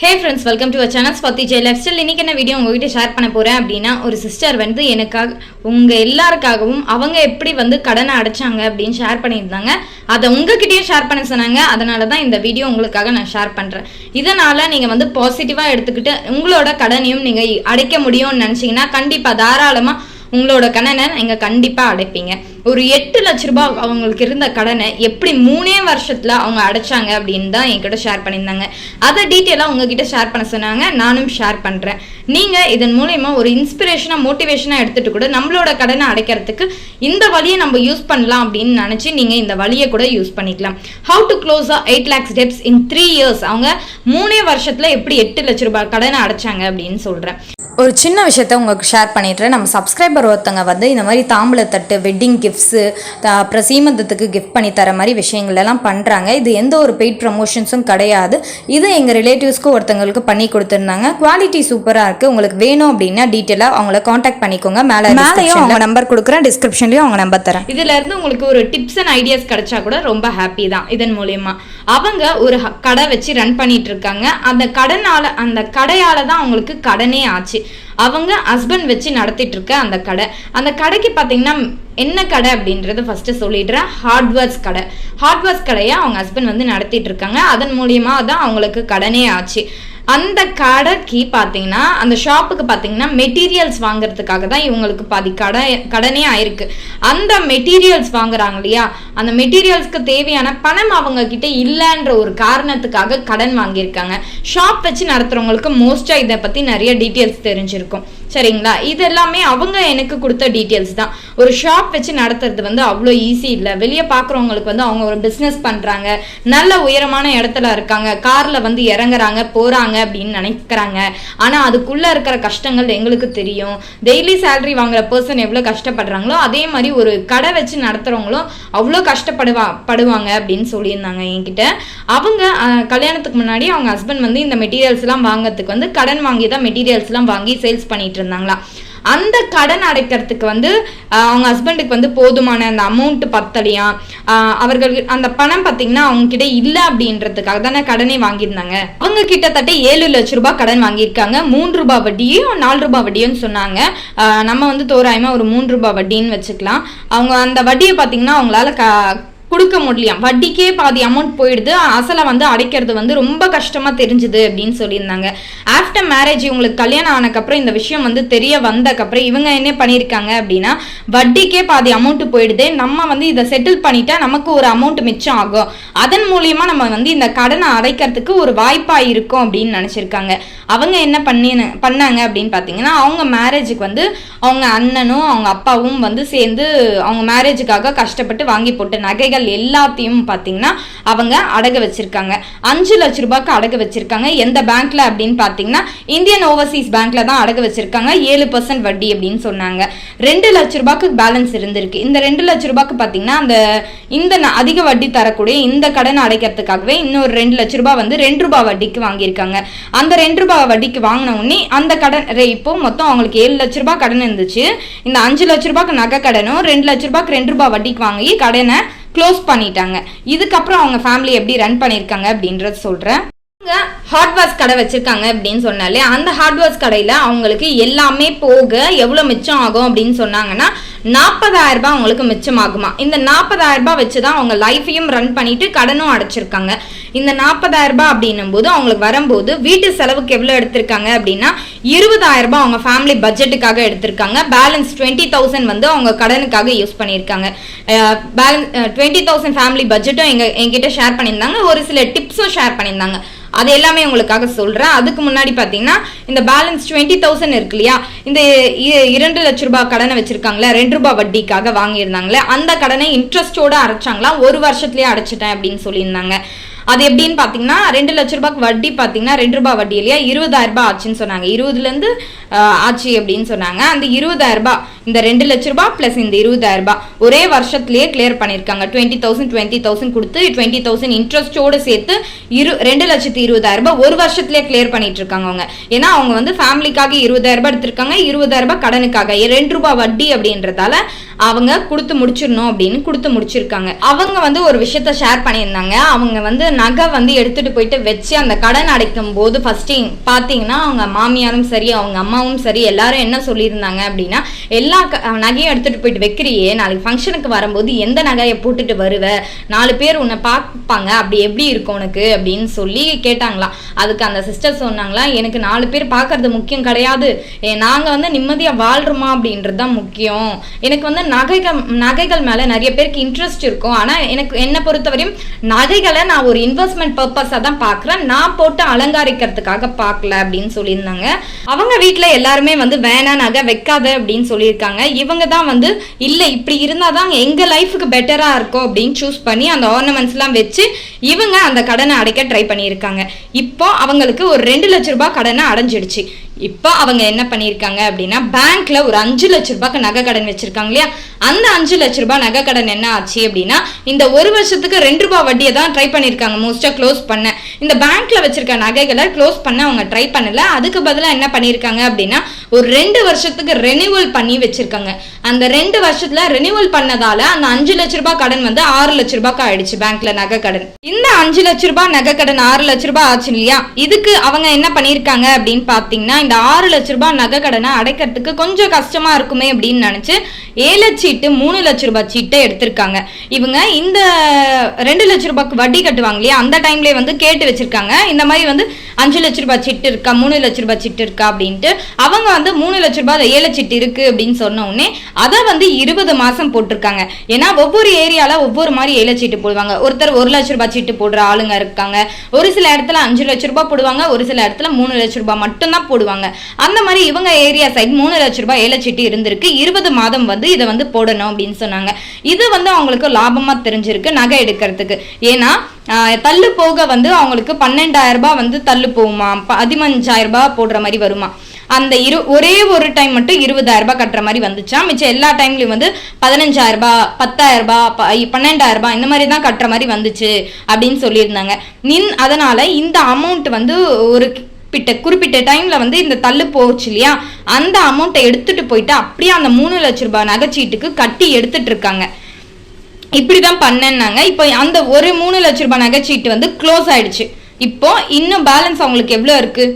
Hey friends welcome to channels பத்தி Jai life style இன்றைக்கி என்ன வீடியோ உங்ககிட்ட ஷேர் பண்ண போகிறேன் அப்படின்னா ஒரு சிஸ்டர் வந்து எனக்காக உங்கள் எல்லாருக்காகவும் அவங்க எப்படி வந்து கடனை அடைச்சாங்க அப்படின்னு ஷேர் பண்ணியிருந்தாங்க. அதை உங்ககிட்டயும் ஷேர் பண்ண சொன்னாங்க. அதனால தான் இந்த வீடியோ உங்களுக்காக நான் ஷேர் பண்ணுறேன் இதனால் நீங்கள் வந்து பாசிட்டிவாக எடுத்துக்கிட்டு உங்களோட கடனையும் நீங்கள் அடைக்க முடியும்னு நினச்சிங்கன்னா கண்டிப்பாக தாராளமாக உங்களோட கடனை நீங்கள் கண்டிப்பாக அடைப்பீங்க. ஒரு எட்டு லட்ச ரூபாய் அவங்களுக்கு இருந்த கடனை எப்படி மூணே வருஷத்துல அவங்க அடைச்சாங்க அப்படின்னு தான் என்கிட்ட ஷேர் பண்ணியிருந்தாங்க. அதை டீட்டெயிலாக உங்ககிட்ட ஷேர் பண்ண சொன்னாங்க. நானும் ஷேர் பண்ணுறேன் நீங்க இதன் மூலயமா ஒரு இன்ஸ்பிரேஷனாக மோட்டிவேஷனாக எடுத்துட்டு கூட நம்மளோட கடனை அடைக்கிறதுக்கு இந்த வழியை நம்ம யூஸ் பண்ணலாம் அப்படின்னு நினச்சி நீங்க இந்த வழியை கூட யூஸ் பண்ணிக்கலாம். How to close eight lakhs debts in three years அவங்க மூணே வருஷத்துல எப்படி எட்டு லட்ச ரூபாய் கடனை அடைச்சாங்க அப்படின்னு சொல்கிறேன் ஒரு சின்ன விஷயத்த உங்களுக்கு ஷேர் பண்ணிடுறேன். நம்ம சப்ஸ்கிரைபர் ஒருத்தங்க வந்து இந்த மாதிரி தாம்பூலத்தட்டு வெட்டிங் கிஃப்ட் கிஃப்ட்ஸு அப்புறம் சீமந்தத்துக்கு கிஃப்ட் பண்ணி தர மாதிரி விஷயங்கள் எல்லாம் பண்ணுறாங்க இது எந்த ஒரு பெய்ட் ப்ரமோஷன்ஸும் கிடையாது. இது எங்கள் ரிலேட்டிவ்ஸ்க்கு ஒருத்தங்களுக்கு பண்ணி கொடுத்துருந்தாங்க. குவாலிட்டி சூப்பராக இருக்குது உங்களுக்கு வேணும் அப்படின்னா டீட்டெயிலாக அவங்கள காண்டாக்ட் பண்ணிக்கோங்க. மேலே மேலேயும் அவங்க நம்பர் கொடுக்குறேன். டிஸ்கிரிப்ஷன்லேயும் அவங்க நம்பர் தரேன். இதுல இருந்து உங்களுக்கு ஒரு டிப்ஸ் அண்ட் ஐடியாஸ் கிடைச்சா கூட ரொம்ப ஹாப்பி தான். இதன் மூலியமா. அவங்க ஒரு கடை வச்சு ரன் பண்ணிட்டு இருக்காங்க. அந்த கடனால அந்த கடையால தான் அவங்களுக்கு கடனே ஆச்சு. அவங்க ஹஸ்பண்ட் வச்சு நடத்திட்டு இருக்க அந்த கடை. அந்த கடைக்கு பார்த்தீங்கன்னா என்ன கடை அப்படின்றத ஃபர்ஸ்ட் சொல்லிடுறேன். ஹார்ட்வேர்ஸ் கடை. ஹார்ட்வேர்ஸ் கடையை அவங்க ஹஸ்பண்ட் வந்து நடத்திட்டு இருக்காங்க அதன் மூலியமா தான் அவங்களுக்கு கடனே ஆச்சு. அந்த கடைக்கு பார்த்தீங்கன்னா அந்த ஷாப்புக்கு பார்த்தீங்கன்னா மெட்டீரியல்ஸ் வாங்குறதுக்காக தான் இவங்களுக்கு பாதி கடை கடனே ஆயிருக்கு. அந்த மெட்டீரியல்ஸ் வாங்குறாங்க இல்லையா? அந்த மெட்டீரியல்ஸ்க்கு தேவையான பணம் அவங்க கிட்ட இல்லைன்ற ஒரு காரணத்துக்காக கடன் வாங்கியிருக்காங்க. ஷாப் வச்சு நடத்துறவங்களுக்கு மோஸ்டா இதை பத்தி நிறைய டீட்டெயில்ஸ் தெரிஞ்சிருக்கும். சரிங்களா? இது எல்லாமே அவங்க எனக்கு கொடுத்த டீட்டெயில்ஸ் தான். ஒரு ஷாப் வச்சு நடத்துறது வந்து அவ்வளோ ஈஸி இல்லை. வெளியே பார்க்குறவங்களுக்கு வந்து அவங்க ஒரு பிஸ்னஸ் பண்ணுறாங்க நல்ல உயரமான இடத்துல இருக்காங்க. காரில் வந்து இறங்குறாங்க போகிறாங்க அப்படின்னு நினைக்கிறாங்க. ஆனால் அதுக்குள்ளே இருக்கிற கஷ்டங்கள் எங்களுக்கு தெரியும். டெய்லி சேலரி வாங்குற பர்சன் எவ்வளோ கஷ்டப்படுறாங்களோ அதே மாதிரி ஒரு கடை வச்சு நடத்துகிறவங்களும் அவ்வளோ கஷ்டப்படுவா படுவாங்க அப்படின்னு சொல்லியிருந்தாங்க என்கிட்ட. அவங்க கல்யாணத்துக்கு முன்னாடி அவங்க ஹஸ்பண்ட் வந்து இந்த மெட்டீரியல்ஸ்லாம் வாங்குறதுக்கு வந்து கடன் வாங்கி தான் மெட்டீரியல்ஸ்லாம் வாங்கி சேல்ஸ் பண்ணிட்டு இருந்தாங்களா அந்த கடன் அடைக்கிறதுக்கு வந்து அவங்க ஹஸ்பண்டுக்கு வந்து போதுமான அந்த அமௌண்ட் பத்தலையா? அவர்கள் அந்த பணம் பார்த்தீங்கன்னா அவங்க கிட்ட இல்லை அப்படின்றதுக்காக தானே கடனே வாங்கியிருந்தாங்க. அவங்க கிட்டத்தட்ட ஏழு லட்ச ரூபாய் கடன் வாங்கியிருக்காங்க. மூன்று ரூபாய் வட்டியும் நாலு ரூபாய் வட்டியும் சொன்னாங்க. நம்ம வந்து தோராயமா ஒரு மூன்று ரூபாய் வட்டின்னு வச்சுக்கலாம். அவங்க அந்த வட்டியை பார்த்தீங்கன்னா அவங்களால க கொடுக்க முடியலையாம் வட்டிக்கே பாதி அமௌண்ட் போயிடுது. அசலை வந்து அடைக்கிறது வந்து ரொம்ப கஷ்டமா தெரிஞ்சுது அப்படின்னு சொல்லியிருந்தாங்க. ஆஃப்டர் மேரேஜ் இவங்களுக்கு கல்யாணம் ஆனக்கப்புறம் இந்த விஷயம் வந்து தெரிய வந்தக்கப்புறம் இவங்க என்ன பண்ணியிருக்காங்க அப்படின்னா வட்டிக்கே பாதி அமௌண்ட் போயிடுது. நம்ம வந்து இதை செட்டில் பண்ணிட்டா நமக்கு ஒரு அமௌண்ட் மிச்சம் ஆகும். அதன் மூலியமா நம்ம வந்து இந்த கடனை அடைக்கிறதுக்கு ஒரு வாய்ப்பா இருக்கும் அப்படின்னு நினைச்சிருக்காங்க. அவங்க என்ன பண்ணி பண்ணாங்க அப்படின்னு பார்த்தீங்கன்னா அவங்க மேரேஜுக்கு வந்து அவங்க அண்ணனும் அவங்க அப்பாவும் வந்து சேர்ந்து அவங்க மேரேஜுக்காக கஷ்டப்பட்டு வாங்கி போட்ட நகைகள் எல்லாத்தையும் பார்த்தீங்கன்னா அவங்க அடகு வச்சிருக்காங்க. அஞ்சு லட்ச ரூபாய்க்கு அடகு வச்சிருக்காங்க. எந்த பேங்க்ல அப்படின்னு பார்த்தீங்கன்னா இந்தியன் ஓவர்சீஸ் பேங்க்ல தான் அடகு வச்சிருக்காங்க. ஏழு பர்சன்ட் வட்டி அப்படின்னு சொன்னாங்க. ரெண்டு லட்ச ரூபாய்க்கு பேலன்ஸ் இருந்திருக்கு. இந்த ரெண்டு லட்ச ரூபாய்க்கு பார்த்தீங்கன்னா அந்த இந்த அதிக வட்டி தரக்கூடிய இந்த கடன் அடைக்கிறதுக்காகவே இன்னொரு ரெண்டு லட்ச ரூபாய் வந்து ரெண்டு ரூபாய் வட்டிக்கு வாங்கியிருக்காங்க. அந்த ரெண்டு ரூபாய் வட்டிக்கு வாங்கின உடனே அந்த கடன் ரே- இப்போ மொத்தம் அவங்களுக்கு ஏழு லட்ச ரூபாய் கடன் இருந்துச்சு. இந்த அஞ்சு லட்ச ரூபாய்க்கு நகை கடனும் ரெண்டு லட்ச ரூபாய்க்கு ரெண்டு ரூபாய் வட்டிக்கு வாங்கி கடனை க்ளோஸ் பண்ணிட்டாங்க. இதுக்கப்புறம் அவங்க ஃபேமிலி எப்படி ரன் பண்ணியிருக்காங்க அப்படின்றத சொல்கிறேன் அவங்க ஹார்ட்வேர்ஸ் கடை வச்சிருக்காங்க அப்படின்னு சொன்னாலே அந்த ஹார்ட்வேர்ஸ் கடையில அவங்களுக்கு எல்லாமே போக எவ்வளவு மிச்சம் ஆகும் அப்படின்னு சொன்னாங்கன்னா நாற்பதாயிரம் ரூபாய் அவங்களுக்கு மிச்சமாகுமா. இந்த நாற்பதாயிரம் ரூபாய் வச்சு தான் அவங்க லைஃபையும் ரன் பண்ணிட்டு கடனும் அடைச்சிருக்காங்க. இந்த நாற்பதாயிரம் ரூபாய் அப்படின்னும் போது அவங்களுக்கு வரும்போது வீட்டு செலவுக்கு எவ்வளோ எடுத்திருக்காங்க அப்படின்னா இருபதாயிரம் ரூபாய் அவங்க ஃபேமிலி பட்ஜெட்டுக்காக எடுத்திருக்காங்க. பேலன்ஸ் டுவெண்ட்டி தௌசண்ட் வந்து அவங்க கடனுக்காக யூஸ் பண்ணியிருக்காங்க. பேலன்ஸ் டுவெண்ட்டி தௌசண்ட் ஃபேமிலி பட்ஜெட்டும் எங்க என்கிட்ட ஷேர் பண்ணியிருந்தாங்க. ஒரு சில டிப்ஸும் ஷேர் பண்ணியிருந்தாங்க. அது எல்லாமே உங்களுக்காக சொல்றேன். அதுக்கு முன்னாடி பாத்தீங்கன்னா இந்த பேலன்ஸ் டுவெண்ட்டி தௌசண்ட் இருக்கு இல்லையா? இந்த இ- இரண்டு லட்ச ரூபாய் கடனை வச்சிருக்காங்களே ரெண்டு ரூபாய் வட்டிக்காக வாங்கியிருந்தாங்களே அந்த கடனை இன்ட்ரெஸ்டோட அடைச்சாங்களா? ஒரு வருஷத்துலயே அடைச்சிட்டேன் அப்படின்னு சொல்லியிருந்தாங்க. அது எப்படின்னு பாத்தீங்கன்னா ரெண்டு லட்ச ரூபாய்க்கு வட்டி பாத்தீங்கன்னா ரெண்டு ரூபாய் வட்டி இல்லையா? இருபதாயிரம் ரூபாய் ஆச்சுன்னு சொன்னாங்க. இருபதுல இருந்து ஆச்சு அப்படின்னு சொன்னாங்க. அந்த இருபதாயிரம் ரூபாய் இந்த ரெண்டு லட்ச ரூபாய் ப்ளஸ் இந்த இருபதாயிரம் ரூபாய் ஒரே வருஷத்துலேயே கிளியர் பண்ணிருக்காங்க. டுவெண்ட்டி தௌசண்ட் டுவெண்ட்டி தௌசண்ட் கொடுத்து டுவெண்ட்டி தௌசண்ட் இன்ட்ரெஸ்டோட சேர்த்து இரு ரெண்டு லட்சத்து இருபதாயிரம் ரூபாய் ஒரு வருஷத்துலேயே கிளியர் பண்ணிட்டு இருக்காங்க அவங்க. ஏன்னா அவங்க வந்து ஃபேமிலிக்காக இருபதாயிரம் ரூபாய் எடுத்திருக்காங்க. இருபதாயிரம் ரூபாய் கடனுக்காக. ரெண்டு ரூபாய் வட்டி அப்படின்றதால அவங்க கொடுத்து முடிச்சிடணும் அப்படின்னு கொடுத்து முடிச்சிருக்காங்க. அவங்க வந்து ஒரு விஷயத்த ஷேர் பண்ணியிருந்தாங்க. அவங்க வந்து நகை வந்து எடுத்துட்டு போயிட்டு வச்சு அந்த கடன் அடைக்கும் போது ஃபர்ஸ்ட் பார்த்தீங்கன்னா அவங்க மாமியாரும் சரி அவங்க அம்மா அம்மாவும் சரி எல்லாரும் என்ன சொல்லியிருந்தாங்க அப்படின்னா எல்லா க- நகையும் எடுத்துட்டு போயிட்டு வைக்கிறியே நாளைக்கு ஃபங்க்ஷனுக்கு வரும்போது எந்த நகையை போட்டுட்டு வருவ? நாலு பேர் உன்னை பார்ப்பாங்க அப்படி எப்படி இருக்கும் உனக்கு? அப்படின்னு சொல்லி கேட்டாங்களாம். அதுக்கு அந்த சிஸ்டர் சொன்னாங்களா எனக்கு நாலு பேர் பார்க்கறது முக்கியம் கிடையாது. ஏ, வந்து நிம்மதியாக வாழ்றோமா அப்படின்றது தான் முக்கியம். எனக்கு வந்து நகைகள் நகைகள் மேலே நிறைய பேருக்கு இன்ட்ரெஸ்ட் இருக்கும். ஆனால் எனக்கு என்னை பொறுத்தவரையும் நகைகளை நான் ஒரு இன்வெஸ்ட்மெண்ட் பர்பஸாக தான் பார்க்குறேன். நான் போட்டு அலங்காரிக்கிறதுக்காக பார்க்கல அப்படின்னு சொல்லியிருந்தாங்க. அவங்க வீட்டில் வீட்ல எல்லாருமே வந்து வேணாம் நகை வைக்காத அப்படின்னு சொல்லியிருக்காங்க. இவங்க தான் வந்து இல்லை இப்படி இருந்தாதான் எங்க லைஃபுக்கு பெட்டரா இருக்கும் அப்படின்னு சூஸ் பண்ணி அந்த ஆர்னமெண்ட்ஸ்லாம் வச்சு இவங்க அந்த கடனை அடைக்க ட்ரை பண்ணியிருக்காங்க. இப்போ அவங்களுக்கு ஒரு ரெண்டு லட்ச ரூபாய் கடனை அடைஞ்சிடுச்சு. இப்போ அவங்க என்ன பண்ணியிருக்காங்க அப்படின்னா பேங்க்ல ஒரு அஞ்சு லட்ச ரூபாய்க்கு நகை கடன் வச்சிருக்காங்க இல்லையா? அந்த அஞ்சு லட்ச ரூபாய் நகை கடன் என்ன ஆச்சு அப்படின்னா இந்த ஒரு வருஷத்துக்கு ரெண்டு ரூபாய் வட்டியை தான் ட்ரை பண்ணியிருக்காங்க. மோஸ்டா க்ளோஸ் பண்ண. இந்த பேங்க்ல வச்சிருக்க நகைகளை க்ளோஸ் பண்ண அவங்க ட்ரை பண்ணல. அதுக்கு பதிலாக என்ன பண்ணியிருக்காங்க அப்படின்னா ஒரு ரெண்டு வருஷத்துக்கு ரெனியூவல் பண்ணி வச்சிருக்காங்க. அந்த ரெண்டு வருஷத்துல ரெனியூவல் பண்ணதால அந்த அஞ்சு லட்ச ரூபாய் கடன் வந்து ஆறு லட்ச ரூபாய்க்கு ஆயிடுச்சு பேங்க்ல நகை கடன். இந்த அஞ்சு லட்ச ரூபாய் நகை கடன் ஆறு லட்ச ரூபாய் ஆச்சு இல்லையா? இதுக்கு அவங்க என்ன பண்ணியிருக்காங்க அப்படின்னு பார்த்தீங்கன்னா இந்த ஆறு லட்ச ரூபாய் நகை கடனை அடைக்கிறதுக்கு கொஞ்சம் கஷ்டமா இருக்குமே அப்படின்னு நினைச்சு ஏழு சீட்டு மூணு லட்ச ரூபாய் சீட்டை எடுத்திருக்காங்க. இவங்க இந்த ரெண்டு லட்ச ரூபாய்க்கு வட்டி கட்டுவாங்க இல்லையா? அந்த டைம்லயே வந்து கேட்டு வச்சிருக்காங்க. இந்த மாதிரி வந்து அஞ்சு லட்ச ரூபாய் சீட்டு இருக்கா மூணு லட்ச ரூபாய் சீட்டு இருக்கா அப்படின்ட்டு அவங்க வந்து மூணு லட்ச ரூபாய் ஏழு சீட்டு இருக்கு அப்படின்னு சொன்ன உடனே அதை வந்து இருபது மாசம் போட்டிருக்காங்க. ஏன்னா ஒவ்வொரு ஏரியால ஒவ்வொரு மாதிரி ஏழு சீட்டு போடுவாங்க. ஒருத்தர் ஒரு லட்ச ரூபாய் சீட்டு போடுற ஆளுங்க இருக்காங்க. ஒரு சில இடத்துல அஞ்சு லட்ச ரூபாய் போடுவாங்க ஒரு சில இடத்துல மூணு லட்ச ரூபாய் மட்டும்தான் போடுவாங்க. அந்த மாதிரி இவங்க ஏரியா சைடு மூணு லட்ச ரூபாய் ஏழை சீட்டு இருந்திருக்கு. இருபது மாதம் வந்து இதை வந்து போடணும் அப்படின்னு சொன்னாங்க. இது வந்து அவங்களுக்கு லாபமா தெரிஞ்சிருக்கு நகை எடுக்கிறதுக்கு. ஏன்னா தள்ளு போக வந்து அவங்களுக்கு பன்னெண்டாயிரம் ரூபாய் வந்து தள்ளு போகுமா? பதிமஞ்சாயிரம் ரூபாய் போடுற மாதிரி வருமா? அந்த இரு ஒரே ஒரு டைம் மட்டும் இருபதாயிரம் ரூபாய் கட்டுற மாதிரி வந்துச்சா? மிச்சம் எல்லா டைம்லயும் வந்து பதினஞ்சாயிரம் ரூபாய் பத்தாயிரம் ரூபாய் பன்னெண்டாயிரம் ரூபாய் இந்த மாதிரி தான் கட்டுற மாதிரி வந்துச்சு அப்படின்னு சொல்லியிருந்தாங்க. நின் அதனால இந்த அமௌண்ட் வந்து ஒரு குறிப்பிட்ட குறிப்பிட்ட டைம்ல வந்து இந்த தள்ளு போச்சு இல்லையா? அந்த அமௌண்ட்டை எடுத்துட்டு போயிட்டு அப்படியே அந்த மூணு லட்ச ரூபாய் நகைச்சீட்டுக்கு கட்டி எடுத்துட்டு இருக்காங்க. இப்படிதான் பண்ணேன்னாங்க. இப்போ அந்த ஒரு மூணு லட்ச ரூபாய் நகைச்சீட்டு வந்து க்ளோஸ் ஆயிடுச்சு. இப்போ இன்னும் பேலன்ஸ் அவங்களுக்கு எவ்வளோ இருக்குது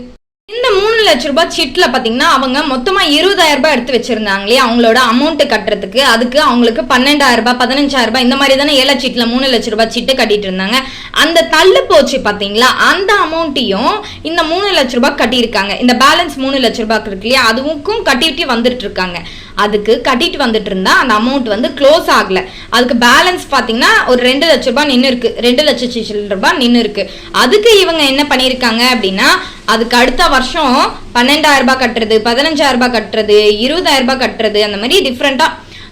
இந்த மூணு லட்ச ரூபாய் சீட்டில் பார்த்தீங்கன்னா அவங்க மொத்தமாக இருபதாயிரம் ரூபாய் எடுத்து வச்சிருந்தாங்களே அவங்களோட அமௌண்ட் கட்டுறதுக்கு. அதுக்கு அவங்களுக்கு பன்னெண்டாயிரம் ரூபாய் பதினஞ்சாயிரம் ரூபாய் இந்த மாதிரி தானே ஏழை சீட்டில் மூணு லட்ச ரூபாய் சீட்டு கட்டிட்டு இருந்தாங்க. அந்த தள்ளு போச்சு பார்த்தீங்களா அந்த அமௌண்ட்டையும் இந்த மூணு லட்ச ரூபாய் கட்டியிருக்காங்க. இந்த பேலன்ஸ் மூணு லட்ச ரூபாய் இருக்கு இல்லையா? அதுவுக்கும் கட்டிட்டு வந்துட்டு இருக்காங்க. அதுக்கு கட்டிட்டு வந்துட்டு இருந்தா அந்த அமௌண்ட் வந்து க்ளோஸ் ஆகல. அதுக்கு பேலன்ஸ் பாத்தீங்கன்னா ஒரு ரெண்டு லட்ச ரூபாய் நின்று இருக்கு. ரெண்டு லட்சம் சில்லற ரூபாய் நின்று இருக்கு. அதுக்கு இவங்க என்ன பண்ணியிருக்காங்க அப்படின்னா அதுக்கு அடுத்த வருஷம் பன்னெண்டாயிரம் ரூபாய் கட்டுறது பதினஞ்சாயிரம் ரூபாய் கட்டுறது இருபதாயிரம் ரூபாய் கட்டுறது அந்த மாதிரி டிஃப்ரெண்டா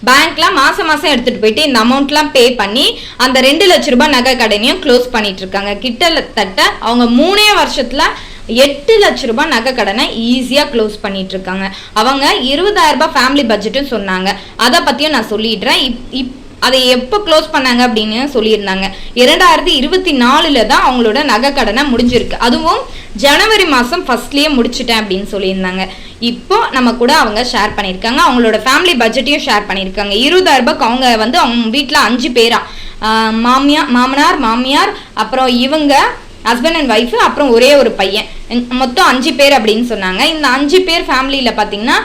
பேங்க்ல மாசம் மாசம் எடுத்துட்டு போயிட்டு இந்த அமௌண்ட்லாம் பே பண்ணி அந்த ரெண்டு லட்ச ரூபாய் நகை கடனையும் க்ளோஸ் பண்ணிட்டு இருக்காங்க. கிட்டத்தட்ட அவங்க மூணே வருஷத்துல எட்டு லட்ச ரூபாய் நகை கடனை ஈஸியா க்ளோஸ் பண்ணிட்டு இருக்காங்க. அவங்க இருபதாயிரம் ரூபாய் ஃபேமிலி பட்ஜெட்டும் சொன்னாங்க. அதை பத்தியும் நான் சொல்லிடுறேன். இப் இப் அதை எப்போ க்ளோஸ் பண்ணாங்க அப்படின்னு சொல்லியிருந்தாங்க. இரண்டாயிரத்தி இருபத்தி நாலுல தான் அவங்களோட நகை கடனை முடிஞ்சிருக்கு. அதுவும் ஜனவரி மாதம் ஃபர்ஸ்ட்லேயே முடிச்சிட்டேன் அப்படின்னு சொல்லியிருந்தாங்க. இப்போ நம்ம கூட அவங்க ஷேர் பண்ணியிருக்காங்க. அவங்களோட ஃபேமிலி பட்ஜெட்டையும் ஷேர் பண்ணியிருக்காங்க. இருபதாயிரம் ரூபாய்க்கு அவங்க வந்து அவங்க வீட்டில் அஞ்சு பேரா. மாமியார் மாமியா மாமனார் மாமியார் அப்புறம் இவங்க ஹஸ்பண்ட் அண்ட் ஒய்ஃப் அப்புறம் ஒரே ஒரு பையன். மொத்தம் அஞ்சு பேர் அப்படின்னு சொன்னாங்க. இந்த அஞ்சு பேர் ஃபேமிலியில் பார்த்தீங்கன்னா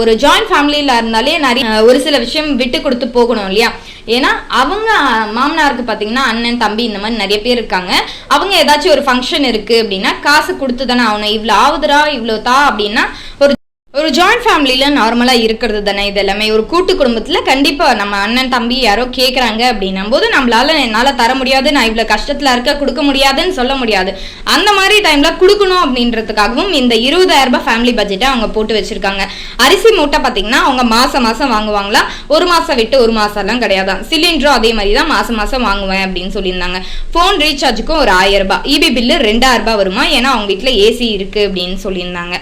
ஒரு ஜாயிண்ட் ஃபேமிலியில் இருந்தாலே நிறைய ஒரு சில விஷயம் விட்டு கொடுத்து போகணும் இல்லையா? ஏன்னா அவங்க மாமனாருக்கு பார்த்தீங்கன்னா அண்ணன் தம்பி இந்த மாதிரி நிறைய பேர் இருக்காங்க. அவங்க ஏதாச்சும் ஒரு ஃபங்க்ஷன் இருக்கு அப்படின்னா காசு கொடுத்து தானே ஆகணும். இவ்வளோ ஆகுதுரா இவ்வளோ தா அப்படின்னா ஒரு ஒரு ஜாயிண்ட் ஃபேமிலியில் நார்மலாக இருக்கிறது தானே இது எல்லாமே ஒரு கூட்டு குடும்பத்தில் கண்டிப்பாக நம்ம அண்ணன் தம்பி யாரோ கேட்குறாங்க அப்படின்னும் போது நம்மளால என்னால் தர முடியாது நான் இவ்வளோ கஷ்டத்தில் இருக்க கொடுக்க முடியாதுன்னு சொல்ல முடியாது. அந்த மாதிரி டைமில் கொடுக்கணும் அப்படின்றதுக்காகவும் இந்த இருபதாயிரம் ரூபாய் ஃபேமிலி பட்ஜெட்டை அவங்க போட்டு வச்சுருக்காங்க. அரிசி மூட்டை பார்த்தீங்கன்னா அவங்க மாதம் மாதம் வாங்குவாங்களா? ஒரு மாதம் விட்டு ஒரு மாதம்லாம் கிடையாதான். சிலிண்டரும் அதே மாதிரி தான் மாதம் மாதம் வாங்குவேன் அப்படின்னு சொல்லியிருந்தாங்க. ஃபோன் ரீசார்ஜுக்கும் ஒரு ஆயிரம் ரூபாய். இபி பில்லு ரெண்டாயிரம் ரூபாய் வருமா? ஏன்னா அவங்க வீட்டில் ஏசி இருக்குது அப்படின்னு சொல்லியிருந்தாங்க.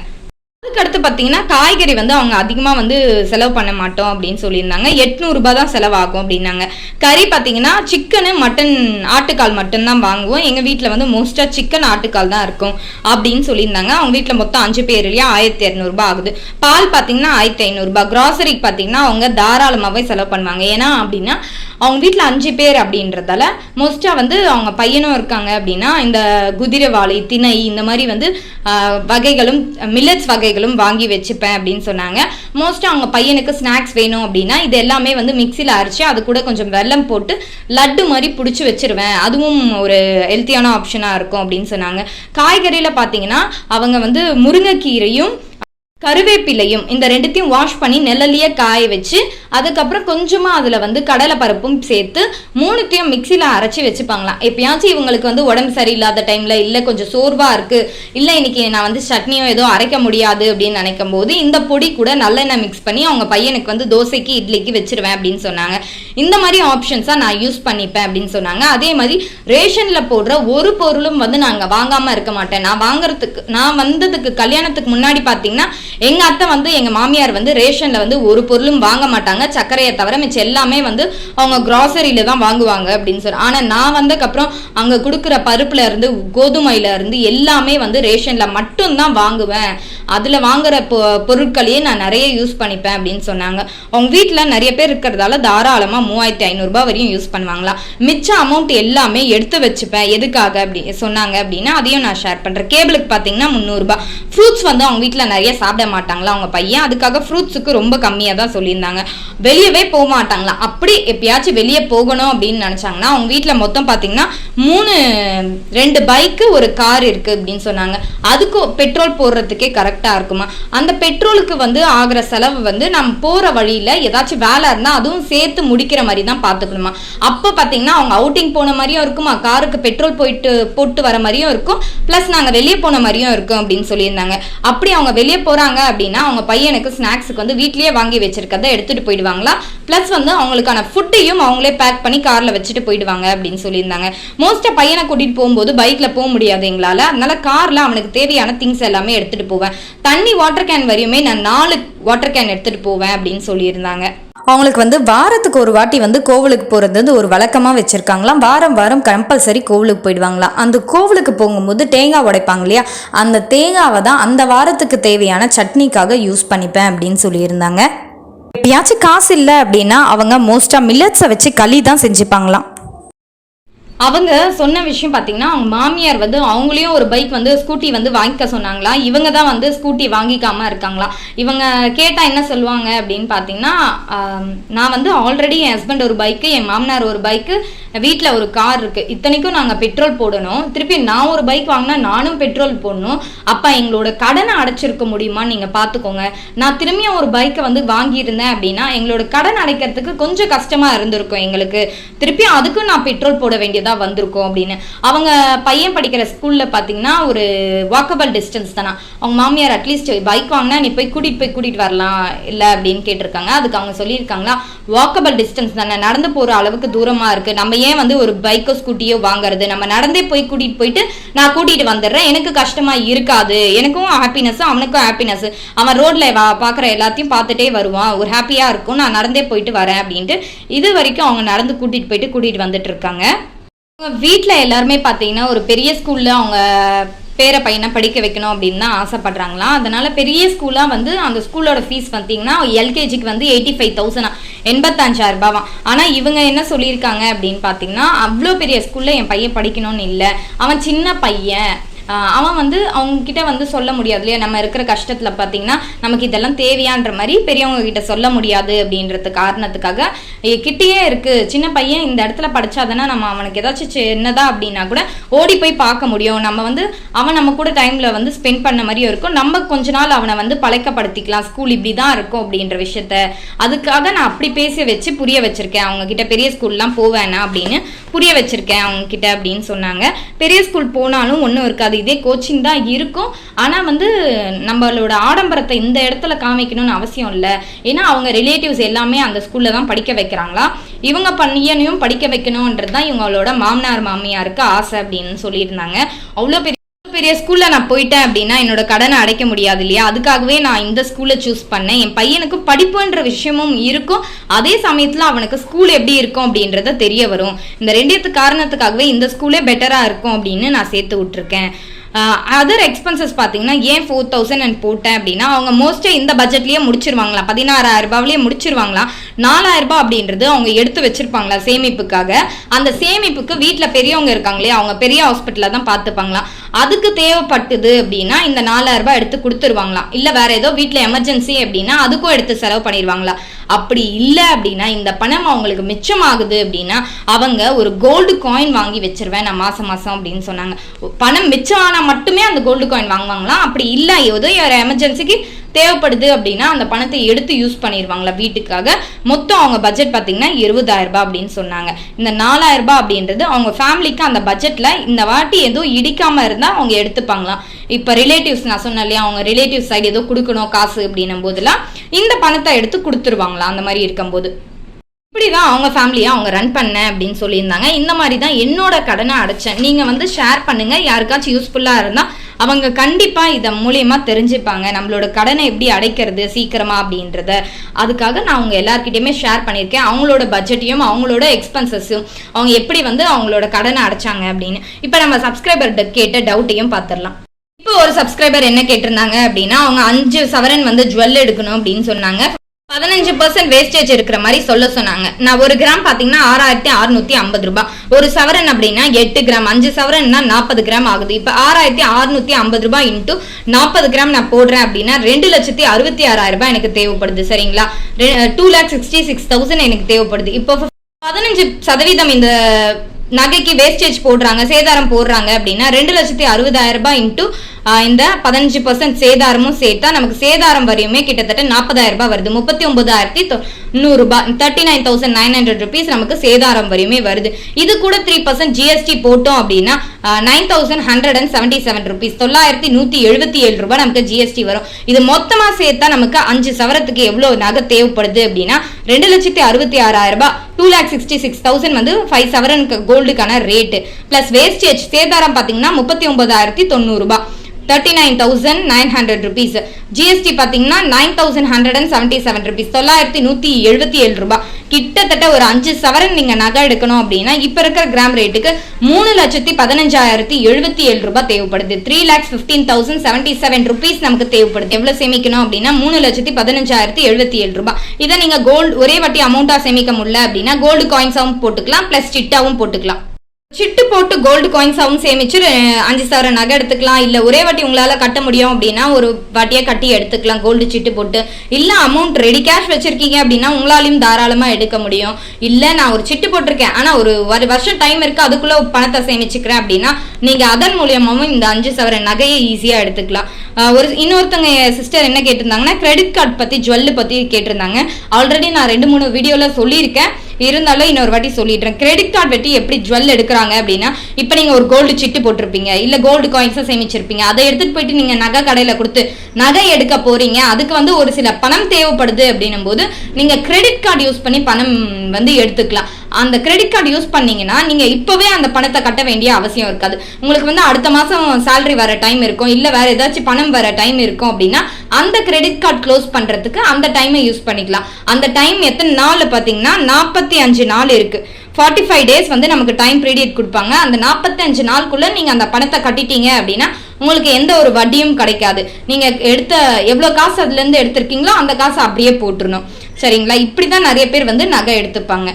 அதுக்கடுத்து பார்த்தீங்கன்னா காய்கறி வந்து அவங்க அதிகமாக வந்து செலவு பண்ண மாட்டோம் அப்படின்னு சொல்லியிருந்தாங்க. எட்நூறுபா தான் செலவாகும் அப்படின்னாங்க. கறி பார்த்தீங்கன்னா சிக்கனு மட்டன் ஆட்டுக்கால் மட்டும்தான் வாங்குவோம். எங்கள் வீட்டில் வந்து மோஸ்ட்டாக சிக்கன் ஆட்டுக்கால் தான் இருக்கும் அப்படின்னு சொல்லியிருந்தாங்க. அவங்க வீட்டில் மொத்தம் அஞ்சு பேர் இல்லையா? ஆயிரத்தி இரநூறுபா ஆகுது. பால் பார்த்தீங்கன்னா ஆயிரத்தி ஐநூறுரூபா கிராசரிக்கு பார்த்தீங்கன்னா அவங்க தாராளமாகவே செலவு பண்ணுவாங்க. ஏன்னா அப்படின்னா அவங்க வீட்டில் அஞ்சு பேர் அப்படின்றதால மோஸ்ட்டாக வந்து அவங்க பையனும் இருக்காங்க அப்படின்னா இந்த குதிரைவாளி திணை இந்த மாதிரி வந்து வகைகளும் மில்லட்ஸ் வகைகளும் வாங்கி வச்சுப்பேன் அப்படின்னு சொன்னாங்க. மோஸ்ட்டாக அவங்க பையனுக்கு ஸ்நாக்ஸ் வேணும் அப்படின்னா இது எல்லாமே வந்து மிக்சியில் அரைச்சி அது கூட கொஞ்சம் வெல்லம் போட்டு லட்டு மாதிரி பிடிச்சி வச்சிருவேன். அதுவும் ஒரு ஹெல்த்தியான ஆப்ஷனாக இருக்கும் அப்படின்னு சொன்னாங்க. காய்கறியில் பார்த்தீங்கன்னா அவங்க வந்து முருங்கைக்கீரையும் கருவேப்பிலையும் இந்த ரெண்டுத்தையும் வாஷ் பண்ணி நெல்லலியே காய வச்சு அதுக்கப்புறம் கொஞ்சமாக அதில் வந்து கடலை பருப்பும் சேர்த்து மூணுத்தையும் மிக்சியில் அரைச்சி வச்சுப்பாங்களாம். எப்பயாச்சும் இவங்களுக்கு வந்து உடம்பு சரியில்லாத டைமில் இல்லை கொஞ்சம் சோர்வாக இருக்குது இல்லை இன்னைக்கு நான் வந்து சட்னியோ ஏதோ அரைக்க முடியாது அப்படின்னு நினைக்கும் போது இந்த பொடி கூட நல்லெண்ணெய் மிக்ஸ் பண்ணி அவங்க பையனுக்கு வந்து தோசைக்கு இட்லிக்கு வச்சிருவேன் அப்படின்னு சொன்னாங்க. இந்த மாதிரி ஆப்ஷன்ஸாக நான் யூஸ் பண்ணிப்பேன் அப்படின்னு சொன்னாங்க. அதே மாதிரி ரேஷனில் போடுற ஒரு பொருளும் வந்து நாங்கள் வாங்காமல் இருக்க மாட்டேன். நான் வாங்குறதுக்கு நான் வந்ததுக்கு கல்யாணத்துக்கு முன்னாடி பார்த்தீங்கன்னா எங்கள் அத்தை வந்து எங்கள் மாமியார் வந்து ரேஷனில் வந்து ஒரு பொருளும் வாங்க மாட்டாங்க. சர்க்கரையை தவிர மிச்சம் எல்லாமே வந்து அவங்க கிராசரியில தான் வாங்குவாங்க அப்படின்னு சொல்லி ஆனால் நான் வந்ததுக்கப்புறம் அங்கே கொடுக்குற பருப்புல இருந்து கோதுமையில இருந்து எல்லாமே வந்து ரேஷனில் மட்டும்தான் வாங்குவேன். அதில் வாங்குற பொ பொருட்களையே நான் நிறைய யூஸ் பண்ணிப்பேன் அப்படின்னு சொன்னாங்க. அவங்க வீட்டில் நிறைய பேர் இருக்கிறதால தாராளமாக மூவாயிரத்தி ஐநூறுரூபா வரையும் யூஸ் பண்ணுவாங்களாம் மிச்ச அமௌண்ட் எல்லாமே எடுத்து வச்சுப்பேன். எதுக்காக அப்படி சொன்னாங்க அப்படின்னா அதையும் நான் ஷேர் பண்ணுறேன் கேபிளுக்கு பார்த்தீங்கன்னா முந்நூறுரூபா ஃப்ரூட்ஸ் வந்து அவங்க வீட்டில் நிறைய சாப்பிட மாட்டாங்களா? அவங்க பையன் அதுக்காக ஃப்ரூட்ஸுக்கு ரொம்ப கம்மியாக தான் சொல்லியிருந்தாங்க. வெளியவே போக மாட்டாங்களாம் அப்படி எப்பயாச்சும் வெளியே போகணும் அப்படின்னு நினச்சாங்கன்னா அவங்க வீட்டில் மொத்தம் பார்த்தீங்கன்னா மூணு ரெண்டு பைக்கு ஒரு கார் இருக்குது அப்படின்னு சொன்னாங்க. அதுக்கு பெட்ரோல் போடுறதுக்கே கரெக்டாக இருக்குமா? அந்த பெட்ரோலுக்கு வந்து ஆகிற செலவு வந்து நம்ம போகிற வழியில் ஏதாச்சும் வேலை இருந்தால் அதுவும் சேர்த்து முடிக்கிற மாதிரி தான் பார்த்துக்கணுமா அப்போ பார்த்தீங்கன்னா அவங்க அவுட்டிங் போன மாதிரியும் இருக்குமா? காருக்கு பெட்ரோல் போயிட்டு போட்டு வர மாதிரியும் இருக்கும். ப்ளஸ் நாங்கள் வெளியே போன மாதிரியும் இருக்கும் அப்படின்னு சொல்லியிருந்தாங்க. அப்படி அவங்க வெளியே போகிறாங்க அப்படின்னா அவங்க பையனுக்கு ஸ்நாக்ஸுக்கு வந்து வீட்லேயே வாங்கி வச்சிருக்கறத எடுத்துட்டு போயிடுவாங்களா? ப்ளஸ் வந்து அவங்களுக்கான ஃபுட்டையும் அவங்களே பேக் பண்ணி காரில் வச்சுட்டு போயிடுவாங்க அப்படின்னு சொல்லியிருந்தாங்க. மோஸ்ட்டாக பையனை கூட்டிகிட்டு போகும்போது பைக்கில் போக முடியாது எங்களால். அதனால் காரில் அவனுக்கு தேவையான திங்ஸ் எல்லாமே எடுத்துகிட்டு போவேன். தண்ணி வாட்டர் கேன் வரையுமே நான் நாலு வாட்டர் கேன் எடுத்துகிட்டு போவேன் அப்படின்னு சொல்லியிருந்தாங்க. அவங்களுக்கு வந்து வாரத்துக்கு ஒரு வாட்டி வந்து கோவிலுக்கு போகிறது வந்து ஒரு வழக்கமாக வச்சுருக்காங்களாம். வாரம் வாரம் கம்பல்சரி கோவிலுக்கு போயிடுவாங்களாம். அந்த கோவிலுக்கு போகும்போது தேங்காய் உடைப்பாங்க இல்லையா? அந்த தேங்காவை தான் அந்த வாரத்துக்கு தேவையான சட்னிக்காக யூஸ் பண்ணிப்பேன் அப்படின்னு சொல்லியிருந்தாங்க. எப்பயாச்சும் காசு இல்லை அப்படின்னா அவங்க மோஸ்ட்டாக மில்லட்ஸை வச்சு களி தான் செஞ்சுப்பாங்களாம். அவங்க சொன்ன விஷயம் பார்த்தீங்கன்னா அவங்க மாமியார் வந்து அவங்களையும் ஒரு பைக் வந்து ஸ்கூட்டி வந்து வாங்கிக்க சொன்னாங்களா? இவங்க தான் வந்து ஸ்கூட்டி வாங்கிக்காம இருக்காங்களா? இவங்க கேட்டால் என்ன சொல்லுவாங்க அப்படின்னு பார்த்தீங்கன்னா நான் வந்து ஆல்ரெடி என் ஹஸ்பண்ட் ஒரு பைக்கு என் மாமனார் ஒரு பைக்கு வீட்டில் ஒரு கார் இருக்கு. இத்தனைக்கும் நாங்கள் பெட்ரோல் போடணும். திருப்பி நான் ஒரு பைக் வாங்கினா நானும் பெட்ரோல் போடணும். அப்போ எங்களோட கடனை அடைச்சிருக்க முடியுமான்னு நீங்கள் பார்த்துக்கோங்க நான் திரும்பியும் ஒரு பைக்கை வந்து வாங்கியிருந்தேன் அப்படின்னா எங்களோட கடன் அடைக்கிறதுக்கு கொஞ்சம் கஷ்டமாக இருந்திருக்கும் எங்களுக்கு. திருப்பி அதுக்கும் நான் பெட்ரோல் போட வேண்டியதாக வந்திருக்கோம் அப்படின்னு. அவங்க பையன் படிக்கிற ஸ்கூலில் பார்த்தீங்கன்னா ஒரு வாக்கபிள் டிஸ்டன்ஸ் தானே. அவங்க மாமியார் அட்லீஸ்ட் பைக் வாங்கினா நீ போய் கூட்டிகிட்டு போய் கூட்டிகிட்டு வரலாம் இல்லை அப்படின்னு கேட்டிருக்காங்க. அதுக்கு அவங்க சொல்லியிருக்காங்களா வாக்கபிள் டிஸ்டன்ஸ் தானே நடந்து போகிற அளவுக்கு தூரமாக இருக்குது நம்ம ஏன் வந்து ஒரு பைக்கோ ஸ்கூட்டியோ வாங்குறது? நம்ம நடந்தே போய் கூட்டிகிட்டு போயிட்டு நான் கூட்டிகிட்டு வந்துடுறேன். எனக்கு கஷ்டமாக இருக்காது. எனக்கும் ஹாப்பினஸ் அவனுக்கும் ஹாப்பினஸ் அவன் ரோட்ல வா பார்க்குற எல்லாத்தையும் பார்த்துட்டே வருவான். ஒரு ஹாப்பியாக இருக்கும். நான் நடந்தே போயிட்டு வரேன் அப்படின்ட்டு இது வரைக்கும் அவங்க நடந்து கூட்டிகிட்டு போயிட்டு கூட்டிகிட்டு வந்துட்டு இருக்காங்க. வீட்டில் எல்லாருமே பார்த்தீங்கன்னா ஒரு பெரிய ஸ்கூலில் அவங்க பேர பையனை படிக்க வைக்கணும் அப்படின்னு தான் ஆசைப்படுறாங்களாம் அதனால பெரிய ஸ்கூலாக வந்து அந்த ஸ்கூலோட ஃபீஸ் பார்த்தீங்கன்னா எல்கேஜிக்கு வந்து எயிட்டி ஃபைவ் தௌசண்ட் எண்பத்தஞ்சாயிரம் ரூபாவாம் ஆனால் இவங்க என்ன சொல்லியிருக்காங்க அப்படின்னு பார்த்தீங்கன்னா அவ்வளோ பெரிய ஸ்கூலில் என் பையன் படிக்கணும்னு இல்லை. அவன் சின்ன பையன். அவன் வந்து அவங்கக்கிட்ட வந்து சொல்ல முடியாது இல்லையா? நம்ம இருக்கிற கஷ்டத்தில் பார்த்தீங்கன்னா நமக்கு இதெல்லாம் தேவையான்ற மாதிரி பெரியவங்க கிட்ட சொல்ல முடியாது அப்படின்றது காரணத்துக்காக கிட்டேயே இருக்குது சின்ன பையன் இந்த இடத்துல படித்தாதானே நம்ம அவனுக்கு ஏதாச்சும் சின்னதா அப்படின்னா கூட ஓடி போய் பார்க்க முடியும். நம்ம வந்து அவன் நம்ம கூட டைமில் வந்து ஸ்பெண்ட் பண்ண மாதிரியும் இருக்கும். நம்ம கொஞ்ச நாள் அவனை வந்து பழக்கப்படுத்திக்கலாம். ஸ்கூல் இப்படி தான் இருக்கும் அப்படின்ற விஷயத்த. அதுக்காக நான் அப்படி பேசி வச்சு புரிய வச்சிருக்கேன். அவங்க கிட்ட பெரிய ஸ்கூல்லாம் போவேனா அப்படின்னு புரிய வச்சிருக்கேன் அவங்க கிட்ட அப்படின்னு சொன்னாங்க. பெரிய ஸ்கூல் போனாலும் ஒன்றும் இருக்காது. இதே கோச்சிங் தான் இருக்கும். ஆனால் வந்து நம்மளோட ஆடம்பரத்தை இந்த இடத்துல காமிக்கணும்னு அவசியம் இல்லை. ஏன்னா அவங்க ரிலேட்டிவ்ஸ் எல்லாமே அந்த ஸ்கூலில் தான் படிக்க வைக்கிறாங்களா? இவங்க பையனையும் படிக்க வைக்கணுன்றது தான் இவங்களோட மாமனார் மாமியாருக்கு ஆசை அப்படின்னு சொல்லியிருந்தாங்க. அவ்வளோ பெரிய பெரிய ஸ்கூல்ல நான் போயிட்டேன் அப்படின்னா என்னோட கடனை அடைக்க முடியாது இல்லையா? அதுக்காகவே நான் இந்த ஸ்கூல்ல சூஸ் பண்ணேன். என் பையனுக்கு படிப்புன்ற விஷயமும் இருக்கும். அதே சமயத்துல அவனுக்கு ஸ்கூல் எப்படி இருக்கும் அப்படின்றத தெரிய வரும். இந்த ரெண்டு காரணத்துக்காகவே இந்த ஸ்கூலே பெட்டரா இருக்கும் அப்படின்னு நான் சேர்த்து விட்டுருக்கேன். அதர் எக்ஸ்பென்சஸ் பார்த்தீங்கன்னா ஏன் ஃபோர் தௌசண்ட் அண்ட் போட்டேன் அப்படின்னா அவங்க மோஸ்ட்டாக இந்த பட்ஜெட்லேயே முடிச்சிருவாங்களா பதினாறாயிரம் ரூபாவிலேயே முடிச்சிருவாங்களா நாலாயிரம் ரூபாய் அப்படின்றது அவங்க எடுத்து வச்சிருப்பாங்களா சேமிப்புக்காக? அந்த சேமிப்புக்கு வீட்டில் பெரியவங்க இருக்காங்களே அவங்க பெரிய ஹாஸ்பிட்டலில் தான் பார்த்துப்பாங்களா அதுக்கு தேவைப்பட்டுது அப்படின்னா இந்த நாலாயிரம் ரூபாய் எடுத்து கொடுத்துருவாங்களாம். இல்லை வேற ஏதோ வீட்டில் எமர்ஜென்சி அப்படின்னா அதுக்கும் எடுத்து செலவு பண்ணிடுவாங்களா அப்படி இல்லை அப்படின்னா இந்த பணம் அவங்களுக்கு மிச்சமாகுது அப்படின்னா அவங்க ஒரு கோல்டு காயின் வாங்கி வச்சிருவேன் நான் மாசம் மாசம் அப்படின்னு சொன்னாங்க. பணம் மிச்சம் ஆனா மட்டுமே அந்த கோல்டு காயின் வாங்குவாங்களாம். அப்படி இல்லை ஏதோ ஒரு எமர்ஜென்சிக்கு தேவைப்படுது அப்படின்னா அந்த பணத்தை எடுத்து யூஸ் பண்ணிடுவாங்களா வீட்டுக்காக? மொத்தம் அவங்க பட்ஜெட் பார்த்தீங்கன்னா இருபதாயிரம் ரூபாய் அப்படின்னு சொன்னாங்க. இந்த நாலாயிரம் ரூபாய் அப்படின்றது அவங்க ஃபேமிலிக்கு அந்த பட்ஜெட்ல இந்த வாட்டி எதுவும் இடிக்காம இருந்தா அவங்க எடுத்துப்பாங்களாம். இப்போ ரிலேட்டிவ்ஸ் நான் சொன்னேன் இல்லையா அவங்க ரிலேட்டிவ் சைடு ஏதோ கொடுக்கணும் காசு அப்படின்னும் போதெல்லாம் இந்த பணத்தை எடுத்து கொடுத்துருவாங்களா அந்த மாதிரி இருக்கும்போது. இப்படிதான் அவங்க ஃபேமிலியை அவங்க ரன் பண்ணேன் அப்படின்னு சொல்லியிருந்தாங்க. இந்த மாதிரி தான் என்னோட கடனை அடைச்சேன். நீங்கள் வந்து ஷேர் பண்ணுங்க. யாருக்காச்சும் யூஸ்ஃபுல்லாக இருந்தால் அவங்க கண்டிப்பாக இதை மூலியமா தெரிஞ்சுப்பாங்க. நம்மளோட கடனை எப்படி அடைக்கிறது சீக்கிரமா அப்படின்றத. அதுக்காக நான் அவங்க எல்லாருக்கிட்டையுமே ஷேர் பண்ணியிருக்கேன். அவங்களோட பட்ஜெட்டையும் அவங்களோட எக்ஸ்பென்சஸும் அவங்க எப்படி வந்து அவங்களோட கடனை அடைச்சாங்க அப்படின்னு. இப்போ நம்ம சப்ஸ்கிரைபர்கிட்ட கேட்ட டவுட்டையும் பார்த்துடலாம் இப்போ ஒரு சப்ஸ்கிரைபர் என்ன கேட்டிருந்தாங்க அப்படின்னா அவங்க அஞ்சு சவரன் வந்து ஜுவல் எடுக்கணும் அப்படின்னு சொன்னாங்க. பதினஞ்சு பர்சன்ட் வேஸ்டேஜ் இருக்கிற மாதிரி சொல்ல சொன்னாங்க. நான் ஒரு கிராம் பாத்தீங்கன்னா ஆறாயிரத்தி அறுநூத்தி ஐம்பது ரூபாய். ஒரு சவரன் அப்படின்னா எட்டு கிராம். அஞ்சு சவரன்னா நாற்பது கிராம் ஆகுது. இப்போ ஆறாயிரத்தி அறுநூத்தி ஐம்பது ரூபாய் இன்ட்டு நாற்பது கிராம் நான் போடுறேன் அப்படின்னா ரெண்டு லட்சத்தி அறுபத்தி ஆறாயிரம் ரூபாய் எனக்கு தேவைப்படுது. சரிங்களா? Two lakh sixty six thousand எனக்கு தேவைப்படுது. இப்போ பதினஞ்சு சதவீதம் இந்த நகைக்கு வேஸ்டேஜ் போடுறாங்க சேதாரம் போடுறாங்க அப்படின்னா ரெண்டு லட்சத்தி அறுபதாயிரம் ரூபாய் இன்ட்டு இந்த பதினஞ்சு பர்சன்ட் சேதாரமும் சேர்த்தா நமக்கு சேதாரம் வரையுமே கிட்டத்தட்ட நாற்பதாயிரம் ரூபாய் வருது. முப்பத்தி ஒன்பதாயிரத்தி நூறு thirty nine thousand nine hundred rupees நமக்கு சேதாரம் வரையுமே வருது. இது கூட த்ரீ பர்சன்ட் ஜிஎஸ்டி போட்டோம் அப்படின்னா nine thousand hundred and seventy seven rupees தொள்ளாயிரத்தி நூத்தி எழுபத்தி ஏழு ரூபாய் நமக்கு ஜிஎஸ்டி வரும். இது மொத்தமா சேர்த்தா நமக்கு அஞ்சு சவரத்துக்கு எவ்வளவு நகை தேவைப்படுது அப்படின்னா ரெண்டு லட்சத்தி அறுபத்தி ஆறாயிரம் ரூபாய். Two lakh sixty six thousand வந்து ஃபைவ் சவரனுக்கு கோல்டுக்கான ரேட்டு பிளஸ் வேஸ்டேஜ் சேதாரம் பார்த்தீங்கன்னா முப்பத்தி ஒன்பதாயிரத்தி தொண்ணூறு ரூபாய். Thirty nine thousand nine hundred rupees GST பார்த்தீங்கன்னா nine thousand hundred and seventy seven rupees தொள்ளாயிரத்தி நூற்றி எழுபத்தி ஏழு ரூபாய் கிட்டத்தட்ட ஒரு அஞ்சு சவரன் நீங்கள் நகை எடுக்கணும் அப்படின்னா இப்போ இருக்கிற கிராம் ரேட்டுக்கு மூணு லட்சத்தி பதினஞ்சாயிரத்தி எழுபத்தி ஏழு ரூபாய் தேவைப்படுது. Three lakhs fifteen thousand seventy seven rupees நமக்கு தேவைப்படுது. எவ்வளோ சேமிக்கணும் அப்படின்னா மூணு லட்சத்தி பதினஞ்சாயிரத்தி எழுபத்தி ஏழு ரூபாய் இதை நீங்கள் கோல்டு ஒரே வாட்டி அமௌண்ட்டாக சேமிக்க முடியல அப்படின்னா கோல்டு காயின்ஸாகவும் போட்டுக்கலாம் ப்ளஸ் சிட்டாவும் போட்டுக்கலாம். சிட்டு போட்டு கோல்டு காயின்ஸாகவும் சேமிச்சு அஞ்சு சவர நகை எடுத்துக்கலாம். இல்லை ஒரே வாட்டி உங்களால் கட்ட முடியும் அப்படின்னா ஒரு வாட்டியாக கட்டி எடுத்துக்கலாம். கோல்டு சிட்டு போட்டு. இல்லை அமௌண்ட் ரெடி கேஷ் வச்சிருக்கீங்க அப்படின்னா உங்களாலையும் தாராளமாக எடுக்க முடியும். இல்லை நான் ஒரு சிட்டு போட்டிருக்கேன். ஆனால் ஒரு வருஷம் டைம் இருக்கு அதுக்குள்ளே பணத்தை சேமிச்சுக்கிறேன் அப்படின்னா நீங்கள் அதன் மூலியமாகவும் இந்த அஞ்சு சவர நகையை ஈஸியாக எடுத்துக்கலாம். ஒரு இன்னொருத்தவங்க சிஸ்டர் என்ன கேட்டிருந்தாங்கன்னா கிரெடிட் கார்டு பற்றி ஜுவல்லு பற்றி கேட்டிருந்தாங்க. ஆல்ரெடி நான் ரெண்டு மூணு வீடியோவில் சொல்லியிருக்கேன். இருந்தாலும் இன்னொரு வாட்டி சொல்லிடுறேன். கிரெடிட் கார்டு வெட்டி எப்படி ஜுவல் எடுக்கிறாங்க அப்படின்னா இப்போ நீங்கள் ஒரு கோல்டு சிட்டு போட்டிருப்பீங்க இல்லை கோல்டு காயின்ஸை சேமிச்சிருப்பீங்க அதை எடுத்துட்டு போயிட்டு நீங்கள் நகை கடையில் கொடுத்து நகை எடுக்க போகிறீங்க அதுக்கு வந்து ஒரு சில பணம் தேவைப்படுது அப்படின்னும் போது நீங்கள் கிரெடிட் கார்டு யூஸ் பண்ணி பணம் வந்து எடுத்துக்கலாம். அந்த கிரெடிட் கார்டு யூஸ் பண்ணீங்கன்னா நீங்கள் இப்போவே அந்த பணத்தை கட்ட வேண்டிய அவசியம் இருக்காது. உங்களுக்கு வந்து அடுத்த மாதம் சேலரி வர டைம் இருக்கும். இல்லை வேற ஏதாச்சும் பணம் வர டைம் இருக்கும் அப்படின்னா அந்த கிரெடிட் கார்டு க்ளோஸ் பண்ணுறதுக்கு அந்த டைமை யூஸ் பண்ணிக்கலாம். அந்த டைம் எத்தனை நாள் பார்த்தீங்கன்னா நாற்பத்தி அஞ்சு நாள் இருக்கு. ஃபார்ட்டி ஃபைவ் டேஸ் வந்து நமக்கு டைம் பீரியட் கொடுப்பாங்க. அந்த நாற்பத்தஞ்சு நாளுக்குள்ள நீங்கள் அந்த பணத்தை கட்டிட்டீங்க அப்படின்னா உங்களுக்கு எந்த ஒரு வட்டியும் கிடைக்காது. நீங்கள் எடுத்த எவ்வளோ காசு அதுலேருந்து எடுத்திருக்கீங்களோ அந்த காசை அப்படியே போட்டுருணும் சரிங்களா? இப்படி தான் நிறைய பேர் வந்து நகை எடுத்துப்பாங்க.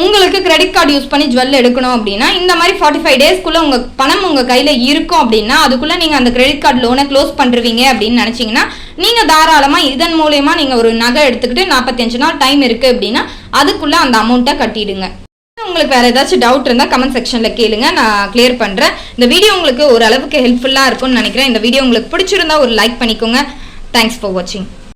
உங்களுக்கு கிரெடிட் கார்டு யூஸ் பண்ணி ஜுவல் எடுக்கணும் அப்படின்னா இந்த மாதிரி ஃபார்ட்டி ஃபைவ் டேஸ்க்குள்ளே உங்கள் பணம் உங்கள் கையில் இருக்கும் அப்படின்னா அதுக்குள்ளே நீங்கள் அந்த கிரெடிட் கார்டு லோனை க்ளோஸ் பண்ணுறீங்க அப்படின்னு நினச்சிங்கன்னா நீங்கள் தாராளமாக இதன் மூலயமா நீங்கள் ஒரு நகை எடுத்துக்கிட்டு நாற்பத்தஞ்சு நாள் டைம் இருக்கு அப்படின்னா அதுக்குள்ளே அந்த அமௌண்ட்டை கட்டிடுங்க. உங்களுக்கு வேறு ஏதாச்சும் டவுட் இருந்தால் கமெண்ட் செக்ஷனில் கேளுங்க. நான் கிளியர் பண்ணுறேன் இந்த வீடியோ உங்களுக்கு ஓரளவுக்கு ஹெல்ப்ஃபுல்லாக இருக்கும்னு நினைக்கிறேன். இந்த வீடியோ உங்களுக்கு பிடிச்சிருந்தா ஒரு லைக் பண்ணிக்கோங்க. தேங்க்ஸ் ஃபார் வாட்சிங்